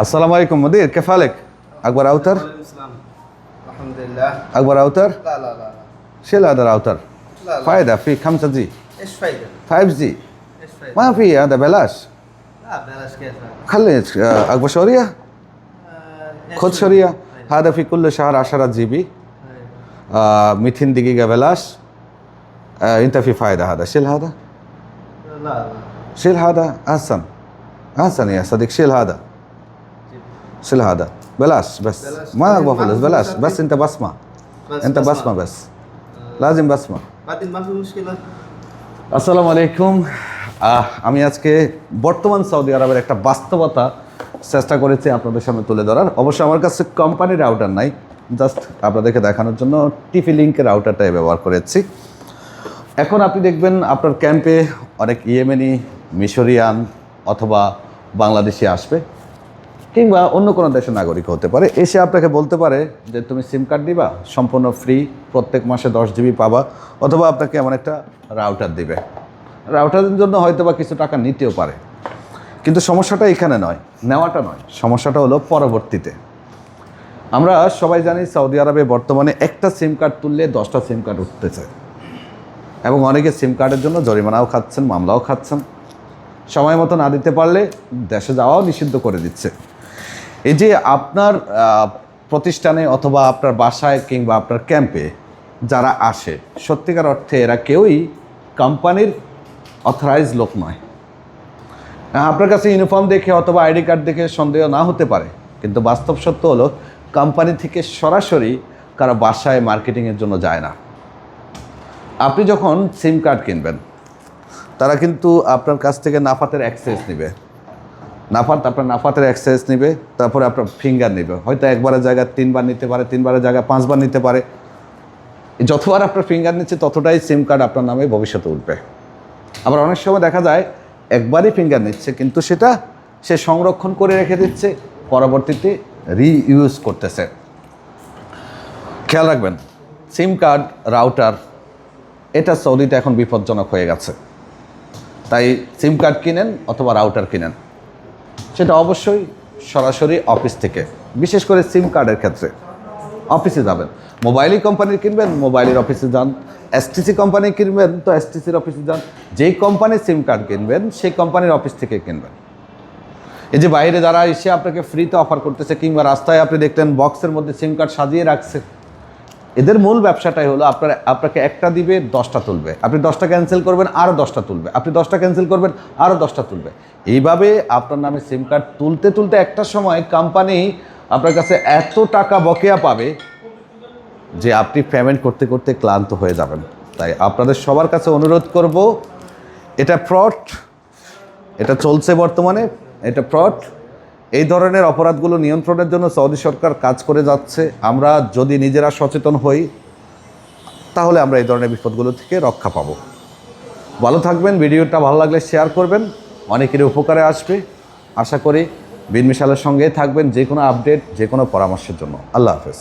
السلام عليكم مدير كيف حالك؟ أكبر راوتر؟ السلام الحمد لله أكبر راوتر؟ لا لا لا شيل هذا الراوتر لا لا فايدة في 5 جي إيش فايدة؟ 5 جي إيش فايدة؟ ما في هذا بلاش لا بلاش كيف؟ خلي آه، أكبر شورية آه، خذ؟ شورية أيوة. هذا في كل شهر 10 جي بي أيوة. 200 دقيقة بلاش آه، أنت في فايدة هذا شيل هذا لا لا شيل هذا أحسن أحسن يا صديق شيل هذا. شيل هذا بلاش بس بلاش. ما ابغى ما فلوس في بلاش فلوس بس انت بسمع بس انت بسمع. بسمع بس آه، لازم بسمع بعدين ما في مشكله আসসালামু আলাইকুম আহ, আমি আজকে বর্তমান সৌদি আরবের একটা বাস্তবতা চেষ্টা করেছি আপনাদের সামনে তুলে ধরার অবশ্য আমার কাছে কোম্পানির রাউটার নাই জাস্ট আপনাদেরকে দেখানোর জন্য টিপি লিঙ্কের রাউটারটাই ব্যবহার করেছি এখন আপনি দেখবেন আপনার ক্যাম্পে অনেক ইয়েমেনি মিশরিয়ান অথবা বাংলাদেশি আসবে কিংবা অন্য কোনো দেশের নাগরিক হতে পারে, এসে আপনাকে বলতে পারে যে তুমি সিম কার্ড দিবা, সম্পূর্ণ ফ্রি প্রত্যেক মাসে দশ জিবি পাবা, অথবা আপনাকে এমন একটা রাউটার দিবে। রাউটারের জন্য হয়তো বা কিছু টাকা নিতেও পারে। কিন্তু সমস্যাটা এখানে নয়, নেওয়াটা নয়। সমস্যাটা হলো পরবর্তীতে। আমরা সবাই জানি সৌদি আরবে বর্তমানে একটা সিম কার্ড তুললে দশটা সিম কার্ড উঠতেছে। এবং অনেকে সিম কার্ডের জন্য জরিমানাও খাচ্ছেন, মামলাও খাচ্ছেন। সময় মতো না দিতে পারলে দেশে যাওয়াও নিষিদ্ধ করে দিচ্ছে। এই যে আপনার প্রতিষ্ঠানে অথবা আপনার বাসায় কিংবা আপনার ক্যাম্পে যারা আসে, সত্যিকার অর্থে এরা কেউই কোম্পানির অথরাইজ লোক নয়। আপনার কাছে ইউনিফর্ম দেখে অথবা আইডি কার্ড দেখে সন্দেহ না হতে পারে, কিন্তু বাস্তব সত্য হলো কোম্পানি থেকে সরাসরি কারও বাসায় মার্কেটিংয়ের জন্য যায় না। আপনি যখন সিম কার্ড কিনবেন, তারা কিন্তু আপনার কাছ থেকে নাফাতের অ্যাক্সেস নেবে। নাফাত, আপনার নাফাতের অ্যাক্সেস নেবে, তারপরে আপনার ফিঙ্গার নেবে। হয়তো একবারের জায়গায় তিনবার নিতে পারে, তিনবারের জায়গায় পাঁচবার নিতে পারে। যতবার আপনার ফিঙ্গার নিচ্ছে, ততটাই সিম কার্ড আপনার নামে ভবিষ্যতে উঠবে। আবার অনেক সময় দেখা যায়, একবারই ফিঙ্গার নিচ্ছে, কিন্তু সেটা সে সংরক্ষণ করে রেখে দিচ্ছে, পরবর্তীতে রিইউজ করতেছে। খেয়াল রাখবেন সিম কার্ড রাউটার এটা সৌদিতে এখন বিপজ্জনক হয়ে গেছে। তাই সিম কার্ড কিনেন অথবা রাউটার কিনেন। সেটা অবশ্যই সরাসরি অফিস থেকে, বিশেষ করে সিম কার্ডের ক্ষেত্রে। অফিসে যাবেন। মোবাইলই কোম্পানির কিনবেন, মোবাইলের অফিসে যান। এসটিসি কোম্পানি কিনবেন, তো এসটিসির অফিসে যান। যেই কোম্পানির সিম কার্ড কিনবেন, সেই কোম্পানির অফিস থেকে কিনবেন। এই যে বাইরে যারা এসে আপনাকে ফ্রিতে অফার করতেছে, কিংবা রাস্তায় আপনি দেখলেন বক্সের মধ্যে সিম কার্ড সাজিয়ে রাখছে এদের মূল ব্যবসাটাই হলো আপনার, আপনাকে একটা দিবে, দশটা তুলবে। আপনি দশটা ক্যান্সেল করবেন আরও দশটা তুলবে। আপনি দশটা ক্যান্সেল করবেন আরও দশটা তুলবে। এইভাবে আপনার নামে সিম কার্ড তুলতে তুলতে একটা সময় কোম্পানি আপনার কাছে এত টাকা বকেয়া পাবে যে আপনি পেমেন্ট করতে করতে ক্লান্ত হয়ে যাবেন। তাই আপনাদের সবার কাছে অনুরোধ করব, এটা ফ্রড এটা চলছে বর্তমানে, এটা ফ্রড এই ধরনের অপরাধগুলো নিয়ন্ত্রণের জন্য সৌদি সরকার কাজ করে যাচ্ছে। আমরা যদি নিজেরা সচেতন হই, তাহলে আমরা এই ধরনের বিপদগুলো থেকে রক্ষা পাবো। ভালো থাকবেন, ভিডিওটা ভালো লাগলে শেয়ার করবেন, অনেকেরই উপকারে আসবে। আশা করি বিনমিশালের সঙ্গেই থাকবেন যে কোনো আপডেট যে কোনো পরামর্শের জন্য। আল্লাহ হাফেজ।